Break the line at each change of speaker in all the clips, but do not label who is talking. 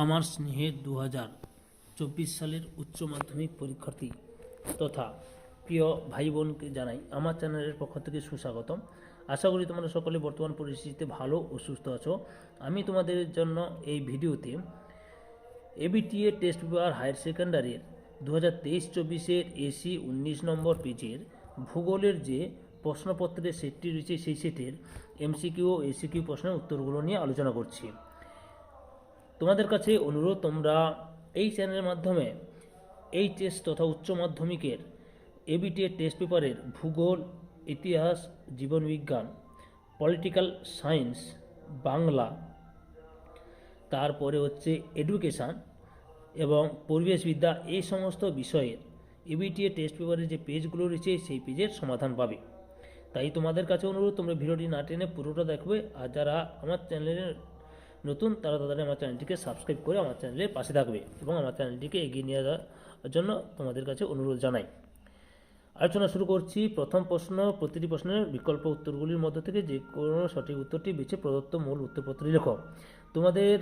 আমার স্নেহের দু হাজার চব্বিশ সালের উচ্চ মাধ্যমিক পরীক্ষার্থী তথা প্রিয় ভাই বোনকে জানাই আমার চ্যানেলের পক্ষ থেকে সুস্বাগতম। আশা করি তোমরা সকলে বর্তমান পরিস্থিতিতে ভালো ও সুস্থ আছো। আমি তোমাদের জন্য এই ভিডিওতে এবিটিএ টেস্ট পেপার হায়ার সেকেন্ডারির দু হাজার তেইশ চব্বিশের এসি উনিশ নম্বর পেজের ভূগোলের যে প্রশ্নপত্রের সেটটি রয়েছে সেই সেটের এমসিকিউ ও এসিকিউ প্রশ্নের উত্তরগুলো নিয়ে আলোচনা করছি। তোমাদের কাছে অনুরোধ, তোমরা এই চ্যানেলের মাধ্যমে এই টেস্ট তথা উচ্চ মাধ্যমিকের এবিটিএ টেস্ট পেপারের ভূগোল, ইতিহাস জীবনবিজ্ঞান পলিটিক্যাল সায়েন্স বাংলা, তারপরে হচ্ছে এডুকেশান এবং পরিবেশবিদ্যা এই সমস্ত বিষয়ের এবিটিএ টেস্ট পেপারের যে পেজগুলো রয়েছে, সেই পেজের সমাধান পাবে। তাই তোমাদের কাছে অনুরোধ, তোমরা ভিডিওটি না টেনে পুরোটা দেখবে। আর যারা আমার চ্যানেলের নতুন তারা তাদের আমার চ্যানেলটিকে সাবস্ক্রাইব করে আমার চ্যানেলের পাশে থাকবে এবং আমার চ্যানেলটিকে এগিয়ে নিয়ে যাওয়ার জন্য তোমাদের কাছে অনুরোধ জানাই। আলোচনা শুরু করছি। প্রথম প্রশ্ন, প্রতিটি প্রশ্নের বিকল্প উত্তরগুলির মধ্য থেকে যে কোনো সঠিক উত্তরটি বেছে প্রদত্ত মূল উত্তরপত্রে লেখো। তোমাদের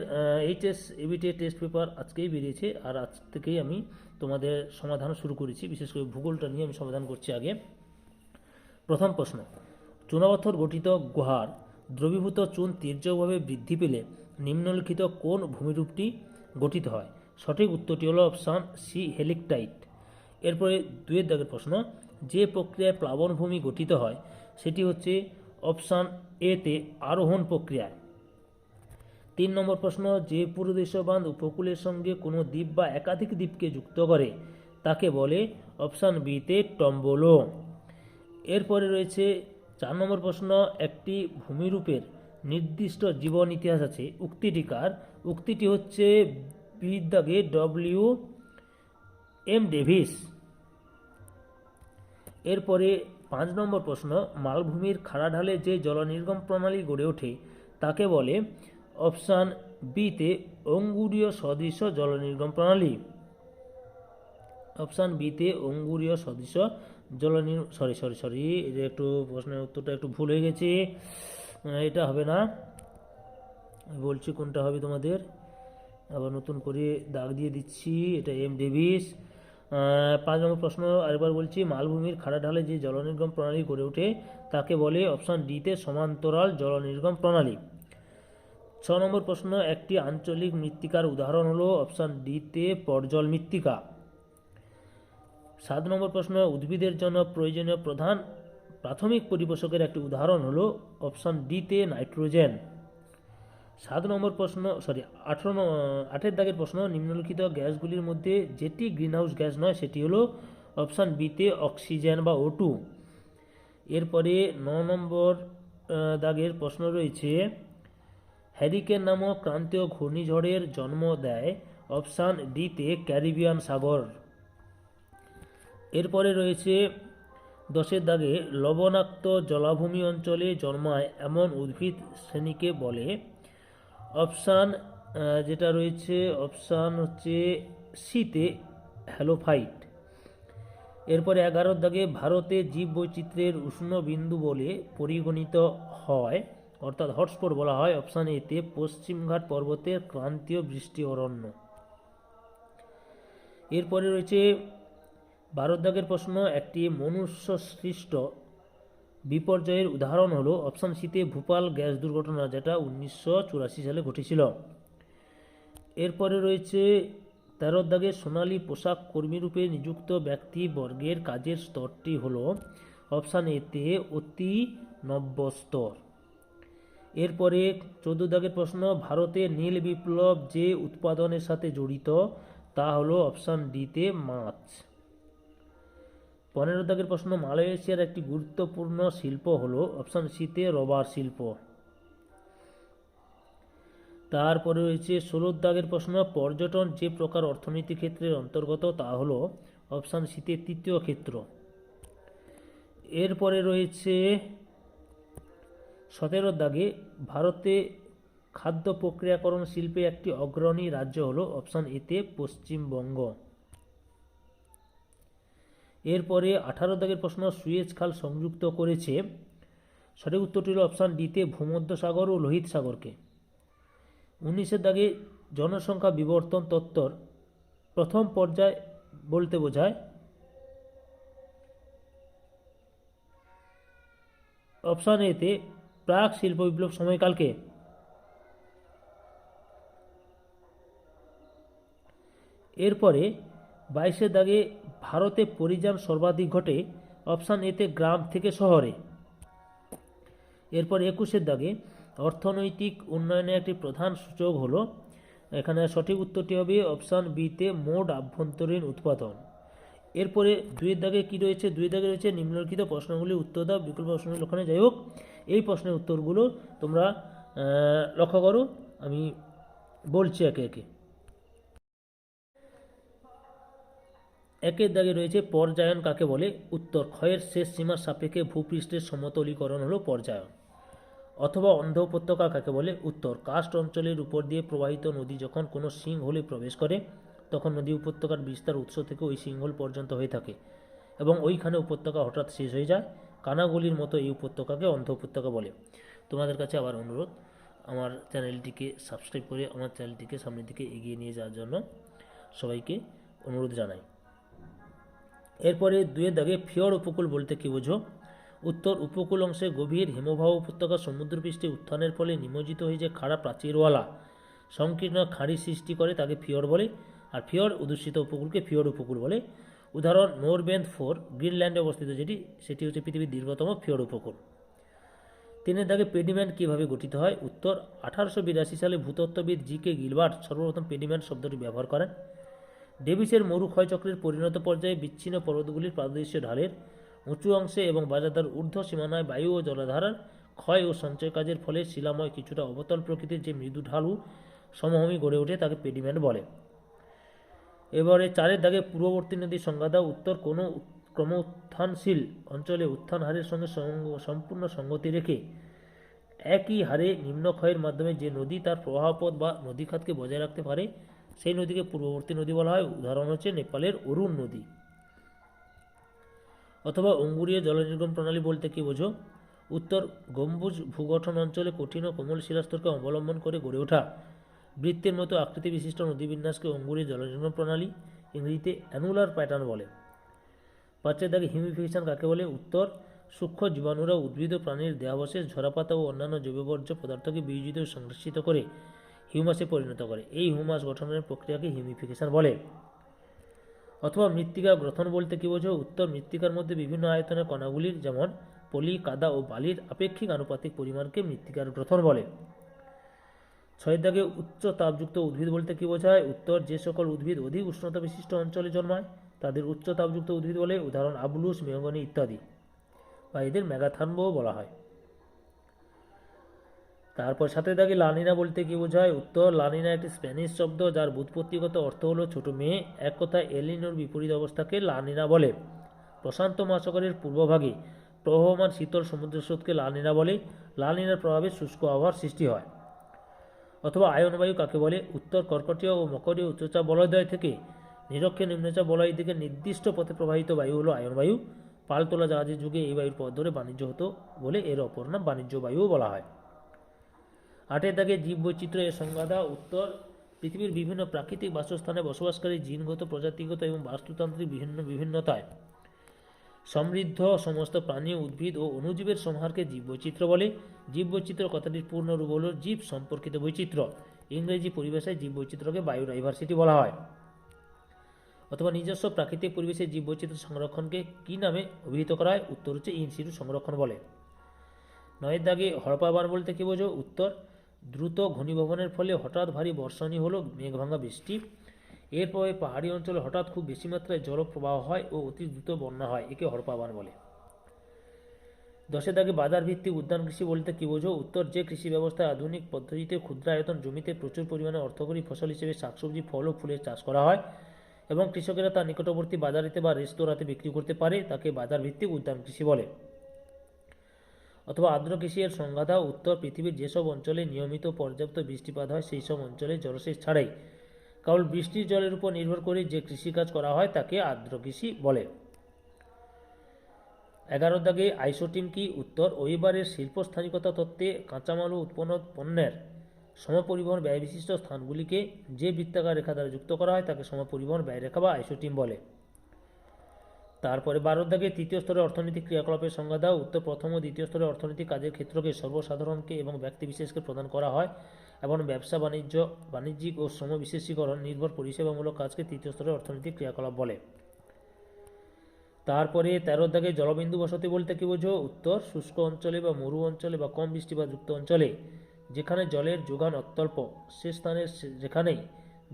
এইচএস, এবিটি টেস্ট পেপার আজকেই বেরিয়েছে আর আজ থেকেই আমি তোমাদের সমাধান শুরু করেছি। বিশেষ করে ভূগোলটা নিয়ে আমি সমাধান করছি আগে। প্রথম প্রশ্ন, চুনাপাথর গঠিত গুহার দ্রবীভূত চুন তীর্যকভাবে বৃদ্ধি পেলে নিম্নলিখিত কোন ভূমিরূপটি গঠিত হয়? সঠিক উত্তরটি হলো অপশান সি হেলিকটাইট। এরপরে দুয়ের দাগের প্রশ্ন, যে প্রক্রিয়ায় প্লাবনভূমি গঠিত হয়, সেটি হচ্ছে অপশান এতে আরোহণ প্রক্রিয়ায়। তিন নম্বর প্রশ্ন, যে পুরুদেশীয় বাঁধ উপকূলের সঙ্গে কোনো দ্বীপ বা একাধিক দ্বীপকে যুক্ত করে, তাকে বলে অপশান বিতে টম্বলো। এরপরে রয়েছে চার নম্বর প্রশ্ন, একটি ভূমিরূপের নির্দিষ্ট জীবন ইতিহাস আছে। উক্তিটি কার উক্তিটি হচ্ছে বিদ্যাগে ডব্লিউ এম ডেভিস। এরপরে পাঁচ নম্বর প্রশ্ন, মালভূমির খাড়া ঢালে যে জলনির্গম প্রণালী গড়ে ওঠে, তাকে বলে অপশান বিতে অঙ্গুরীয় সদৃশ জলনির্গম প্রণালী। অপশান বিতে অঙ্গুরীয় সদৃশ জলনির সরি সরি সরি এটা একটু প্রশ্নের উত্তরটা একটু ভুল হয়ে গেছে এটা হবে না। বলছি কোনটা হবে তোমাদের? আবার নতুন করে দাগ দিয়ে দিচ্ছি, এটা এম ডেভিস পাঁচ নম্বর প্রশ্ন, আরেকবার বলছি, মালভূমির খাড়া ঢালে যে জলনির্গম প্রণালী গড়ে ওঠে, তাকে বলে অপশান ডিতে সমান্তরাল জলনির্গম প্রণালী। ছ নম্বর প্রশ্ন, একটি আঞ্চলিক মৃত্তিকার উদাহরণ হলো অপশান ডিতে পর্জল মৃত্তিকা। সাত নম্বর প্রশ্ন, উদ্ভিদের জন্য প্রয়োজনীয় প্রধান প্রাথমিক পরিপোষকের একটি উদাহরণ হলো অপশান ডিতে নাইট্রোজেন। সাত নম্বর প্রশ্ন সরি আঠারো আটের দাগের প্রশ্ন, নিম্নলিখিত গ্যাসগুলির মধ্যে যেটি গ্রিনহাউস গ্যাস নয়, সেটি হলো অপশান বিতে অক্সিজেন বা ও টু। এরপরে ন নম্বর দাগের প্রশ্ন রয়েছে, হ্যারিকেন নামক ক্রান্তীয় ঘূর্ণিঝড়ের জন্ম দেয় অপশান ডিতে ক্যারিবিয়ান সাগর। এরপরে রয়েছে দশের দাগে লবণাক্ত জলাভূমি অঞ্চলে জন্মায় এমন উদ্ভিদ শ্রেণীকে বলে অপশান যেটা রয়েছে, অপশান হচ্ছে সিতে হ্যালোফাইট। এরপরে এগারোর দাগে ভারতে জীব বৈচিত্র্যের উষ্ণ বিন্দু বলে পরিগণিত হয়, অর্থাৎ হটস্পট বলা হয়, অপশান এতে পশ্চিমঘাট পর্বতের ক্রান্তীয় বৃষ্টি অরণ্য। এরপরে রয়েছে ভারত দাগের প্রশ্ন, একটি মনুষ্য সৃষ্ট বিপর্যয়ের উদাহরণ হলো অপশান সিতে ভূপাল গ্যাস দুর্ঘটনা, যেটা উনিশশো চুরাশি সালে ঘটেছিল। এরপরে রয়েছে তেরো দাগে সোনালী পোশাক কর্মীরূপে নিযুক্ত ব্যক্তি বর্গের কাজের স্তরটি হল অপশান এতে অতি নব্য স্তর এরপরে চোদ্দ দাগের প্রশ্ন, ভারতে নীল বিপ্লব যে উৎপাদনের সাথে জড়িত, তা হলো অপশান ডিতে মাছ। পনেরো দাগের প্রশ্ন, মালয়েশিয়ার একটি গুরুত্বপূর্ণ শিল্প হল অপশান সিতে রবার শিল্প। তারপরে রয়েছে ষোলো দাগের প্রশ্ন, পর্যটন যে প্রকার অর্থনীতি ক্ষেত্রের অন্তর্গত তা হল অপশান সিতে তৃতীয় ক্ষেত্র। এরপরে রয়েছে সতেরো দাগে, ভারতে খাদ্য প্রক্রিয়াকরণ শিল্পে একটি অগ্রণী রাজ্য হল অপশান এতে পশ্চিমবঙ্গ। এরপরে আঠারো দাগের প্রশ্ন সুয়েজ খাল সংযুক্ত করেছে। সঠিক উত্তরটি হলো অপশান ডিতে ভূমধ্যসাগর ও লোহিত সাগরকে। উনিশের দাগে জনসংখ্যা বিবর্তন তত্ত্বর প্রথম পর্যায় বলতে বোঝায় অপশান এতে প্রাক শিল্প বিপ্লব সময়কালকে। এরপরে বাইশের দাগে ভারতে পরিযান সর্বাধিক ঘটে অপশান এতে গ্রাম থেকে শহরে। এরপর একুশের দাগে অর্থনৈতিক উন্নয়নের একটি প্রধান সূচক হলো, এখানে সঠিক উত্তরটি হবে অপশান বিতে মোট আভ্যন্তরীণ উৎপাদন। এরপরে দুইয়ের দাগে কী রয়েছে? দুই দাগে রয়েছে নিম্নলিখিত প্রশ্নগুলি, উত্তর দাও, বিকল্প প্রশ্নগুলি ওখানে যাই হোক, এই প্রশ্নের উত্তরগুলো তোমরা লক্ষ্য করো, আমি বলছি একে একে। একের দাগে রয়েছে পর্যায়ন কাকে বলে? উত্তর, ক্ষয়ের শেষ সীমার সাপেক্ষে ভূপৃষ্ঠের সমতলীকরণ হলো পর্যায়ন। অথবা অন্ধ উপত্যকা কাকে বলে? উত্তর কাস্ট অঞ্চলের উপর দিয়ে প্রবাহিত নদী যখন কোনো সিংহলে প্রবেশ করে, তখন নদী উপত্যকার বিস্তার উৎস থেকে ওই সিংহল পর্যন্ত হয়ে থাকে এবং ওইখানে উপত্যকা হঠাৎ শেষ হয়ে যায়। কানাগুলির মতো এই উপত্যকাকে অন্ধ উপত্যকা বলে। তোমাদের কাছে আবার অনুরোধ, আমার চ্যানেলটিকে সাবস্ক্রাইব করে আমার চ্যানেলটিকে সামনের দিকে এগিয়ে নিয়ে যাওয়ার জন্য সবাইকে অনুরোধ জানাই। এরপরে দুয়ের দাগে ফিয়র উপকূল বলতে কী বোঝো? উত্তর উপকূল অংশে গভীর হিমবাহ উপত্যকা সমুদ্রপৃষ্ঠে উত্থানের ফলে নিমজ্জিত হয়ে যে খাড়া প্রাচীরওয়ালা সংকীর্ণ খাঁড়ি সৃষ্টি করে তাকে ফিয়র বলে, আর ফিয়র অধ্যুষিত উপকূলকে ফিয়র উপকূল বলে। উদাহরণ, নোরবেন্থ ফোর, গ্রিনল্যান্ডে অবস্থিত যেটি, সেটি হচ্ছে পৃথিবীর দীর্ঘতম ফিয়র উপকূল। তিনের দাগে পেডিম্যান্ট কীভাবে গঠিত হয়? উত্তর, আঠারোশো বিরাশি সালে ভূতত্ত্ববিদ জি কে গিলবার্ট সর্বপ্রথম পেডিম্যান্ট শব্দটি ব্যবহার করেন। ডেভিসের মরু ক্ষয়চক্রের পরিণত পর্যায়ে বিচ্ছিন্ন পর্বতগুলির পাদদৃশ্য ঢালের উঁচু অংশে এবং বাজাদার ঊর্ধ্ব সীমানায় বায়ু ও জলাধারার ক্ষয় ও সঞ্চয় কাজের ফলে শিলাময় কিছুটা অবতল প্রকৃতির যে মৃদু ঢালু সমভূমি গড়ে ওঠে তাকে পেডিম্যান্ট বলে। এবারে চারের দাগে পূর্ববর্তী নদীর সংজ্ঞা দাও উত্তর কোনো ক্রম উত্থানশীল অঞ্চলে উত্থান হারের সঙ্গে সঙ্গ- সম্পূর্ণ সঙ্গতি রেখে একই হারে নিম্নক্ষয়ের মাধ্যমে যে নদী তার প্রবাহপথ বা নদীখাতকে বজায় রাখতে পারে সেই নদীকে পূর্ববর্তী নদী বলা হয়। উদাহরণ হচ্ছে নেপালের অরুণ নদী। অথবা অঙ্গুরীয় জলনির্গম প্রণালী বলতে কি বোঝো? উত্তর, গম্বুজ ভূগঠন অঞ্চলে কঠিন ও কোমল শিলাস্তরকে অবলম্বন করে গড়ে ওঠা বৃত্তের মতো আকৃতি বিশিষ্ট নদীবিন্যাসকে অঙ্গুরীয় জলনির্গম প্রণালী, ইংরেজিতে অ্যানুলার প্যাটার্ন বলে। পাঁচের দাগে হিউমিফিকেশন কাকে বলে? উত্তর, সূক্ষ্ম জীবাণুরা উদ্ভিদ ও প্রাণীর দেহাবশেষ, ঝরাপাতা ও অন্যান্য জৈববর্জ্য পদার্থকে বিয়োজিত সংরক্ষিত করে হিউমাসে পরিণত করে। এই হিউমাস গঠনের প্রক্রিয়াকে হিউমিফিকেশন বলে। অথবা মৃত্তিকা গ্রথন বলতে কি বোঝো? উত্তর মৃত্তিকার মধ্যে বিভিন্ন আয়তনের কণাগুলির যেমন পলি, কাদা ও বালির আপেক্ষিক আনুপাতিক পরিমাণকে মৃত্তিকার গ্রথন বলে। ছয়ের দাগে উচ্চ তাপযুক্ত উদ্ভিদ বলতে কি বোঝায়? উত্তর, যে সকল উদ্ভিদ অধিক উষ্ণতা বিশিষ্ট অঞ্চলে জন্মায়, তাদের উচ্চ তাপযুক্ত উদ্ভিদ বলে, উদাহরণ আবলুস মেহগনি ইত্যাদি বা এদের মেগাথানবও বলা হয়। তারপর সাথে দাগে লানিনা বলতে কি বোঝায়? উত্তর, লানিনা একটি স্প্যানিশ শব্দ যার বুৎপত্তিগত অর্থ হলো ছোট মেয়ে। এক কথায় এলিনোর বিপরীত অবস্থাকে লানিনা বলে। প্রশান্ত মহাসাগরের পূর্বভাগে প্রবহমান শীতল সমুদ্র স্রোতকে লানিনা বলে। লানিনার প্রভাবে শুষ্ক আবহাওয়ার সৃষ্টি হয়। অথবা আয়নবায়ু কাকে বলে? উত্তর, কর্কটীয় ও মকরীয় উচ্চচাপ বলয়দ্বয় থেকে নিরক্ষে নিম্নচাপ বলয় দিকে নির্দিষ্ট পথে প্রবাহিত বায়ু হলো আয়নবায়ু পালতোলা জাহাজের যুগে এই বায়ুর পথ ধরে বাণিজ্য হতো বলে এর অপর নাম বাণিজ্য বায়ুও বলা হয়। আটের দাগে জীববৈচিত্র্য এর সংজ্ঞা উত্তর, পৃথিবীর বিভিন্ন প্রাকৃতিক বাসস্থানে বসবাসকারী জিনগত, প্রজাতিগত এবং বাস্তুতান্ত্রিক বিভিন্ন বিভিন্নতায়। সমৃদ্ধ সমস্ত প্রাণী, উদ্ভিদ ও অণুজীবের সমাহারকে জীববৈচিত্র্য বলে। জীববৈচিত্র্য কথাটির পূর্ণরূপ হল জীব সম্পর্কিত বৈচিত্র্য। ইংরেজি পরিভাষায় জীববৈচিত্র্যকে বায়োডাইভার্সিটি বলা হয়। অথবা নিজস্ব প্রাকৃতিক পরিবেশে জীববৈচিত্র্য সংরক্ষণকে কী নামে অভিহিত করা হয়? উত্তর হচ্ছে ইনসিটু সংরক্ষণ বলে। নয়ের দাগে হড়পাবান বলতে কি বোঝো? উত্তর দ্রুত ঘনীভবনের ফলে হঠাৎ ভারী বর্ষণই হলো মেঘভাঙা বৃষ্টি। এরপরে পাহাড়ি অঞ্চলে হঠাৎ খুব বেশি মাত্রায় জলপ্রবাহ হয় ও অতি দ্রুত বন্যা হয়, একে হড়পাবান বলে। দশের দাগে বাজার ভিত্তিক উদ্যান কৃষি বলতে কি বোঝো? উত্তর, যে কৃষি ব্যবস্থায় আধুনিক পদ্ধতিতে ক্ষুদ্রায়তন জমিতে প্রচুর পরিমাণে অর্থকরী ফসল হিসেবে শাকসবজি, ফল ও ফুলের চাষ করা হয় এবং কৃষকেরা তার নিকটবর্তী বাজারেতে বা রেস্তোরাঁতে বিক্রি করতে পারে, তাকে বাজার ভিত্তিক উদ্যান কৃষি বলে। অথবা আর্দ্র কৃষি এর উত্তর, পৃথিবীর যেসব অঞ্চলে নিয়মিত পর্যাপ্ত বৃষ্টিপাত হয়, সেই সব অঞ্চলে জলসেচ ছাড়াই। কেবল বৃষ্টির জলের উপর নির্ভর করে যে কৃষিকাজ করা হয়, তাকে আর্দ্র কৃষি বলে। এগারো দাগে আইসোটিম কি? উত্তর, ওইবারের শিল্পস্থানিকতা তত্ত্বে কাঁচামাল উৎপন্ন পণ্যের সমপরিবহন ব্যয় বিশিষ্ট স্থানগুলিকে যে বৃত্তাকার রেখা দ্বারা যুক্ত করা হয়, তাকে সমপরিবহন ব্যয় রেখা বা আইসোটিম বলে। তারপরে বারো দাগে তৃতীয় স্তরের অর্থনৈতিক ক্রিয়াকলাপের সংজ্ঞা দাও। উত্তর প্রথম ও দ্বিতীয় স্তরের অর্থনৈতিক কাজের ক্ষেত্রকে সর্বসাধারণকে এবং ব্যক্তিবিশেষকে প্রদান করা হয় এবং ব্যবসা, বাণিজ্য, বাণিজ্যিক ও শ্রম বিশেষীকরণ নির্ভর পরিষেবামূলক কাজকে তৃতীয় স্তরের অর্থনৈতিক ক্রিয়াকলাপ বলে। তারপরে তেরো দাগে জলবিন্দু বসতি বলতে কি বোঝো? উত্তর, শুষ্ক অঞ্চলে বা মরু অঞ্চলে বা কম বৃষ্টিপাতযুক্ত অঞ্চলে, যেখানে জলের যোগান অত্যল্প, সে স্থানে যেখানেই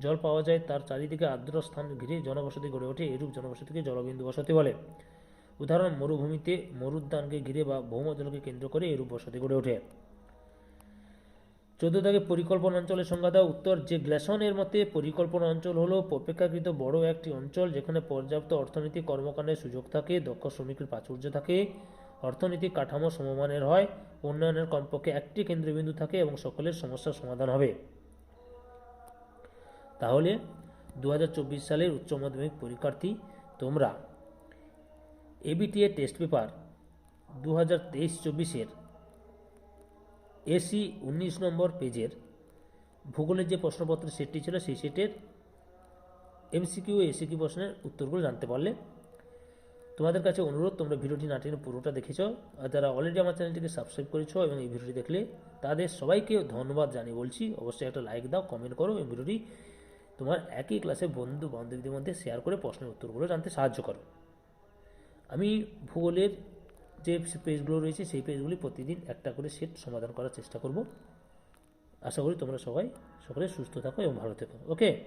জল পাওয়া যায়, তার চারিদিকে আর্দ্র স্থান ঘিরে জনবসতি গড়ে ওঠে। এরূপ জনবসতিকে জলবিন্দু বসতি বলে। উদাহরণ, মরুভূমিতে মরুদ্যানকে ঘিরে বা ভৌমজলকে কেন্দ্র করে এরূপ বসতি গড়ে ওঠে। চোদ্দ দাগে পরিকল্পনা অঞ্চলের সংজ্ঞা দেওয়া উত্তর, যে গ্লেসনের মতে পরিকল্পনা অঞ্চল হলো অপেক্ষাকৃত বড় একটি অঞ্চল যেখানে পর্যাপ্ত অর্থনৈতিক কর্মকাণ্ডের সুযোগ থাকে, দক্ষ শ্রমিকের প্রাচুর্য থাকে, অর্থনৈতিক কাঠামো সমমানের হয়, উন্নয়নের কমপক্ষে একটি কেন্দ্রবিন্দু থাকে এবং সকলের সমস্যার সমাধান হবে। তাহলে দু হাজার চব্বিশ সালের উচ্চ মাধ্যমিক পরীক্ষার্থী তোমরা এবিটিএ টেস্ট পেপার দু হাজার তেইশ চব্বিশের এসি উনিশ নম্বর পেজের ভূগোলের যে প্রশ্নপত্রের সেটটি ছিল সেই সেটের এমসিকিউ এসিকিউ প্রশ্নের উত্তরগুলো জানতে পারলে তোমাদের কাছে অনুরোধ, তোমরা ভিডিওটি না পুরোটা দেখেছ। আর যারা অলরেডি আমার চ্যানেলটিকে সাবস্ক্রাইব করেছ এবং এই ভিডিওটি দেখলে তাদের সবাইকে ধন্যবাদ জানিয়ে বলছি। অবশ্যই একটা লাইক দাও কমেন্ট করো এই ভিডিওটি তোমার একই ক্লাসে বন্ধু বান্ধবীদের মধ্যে শেয়ার করে প্রশ্নের উত্তরগুলো জানতে সাহায্য করো। আমি ভূগোলের যে পেজগুলো রয়েছে, সেই পেজগুলি প্রতিদিন একটা করে সেট সমাধান করার চেষ্টা করব। আশা করি তোমরা সবাই সকলে সুস্থ থাকো এবং ভালো থেকো। ওকে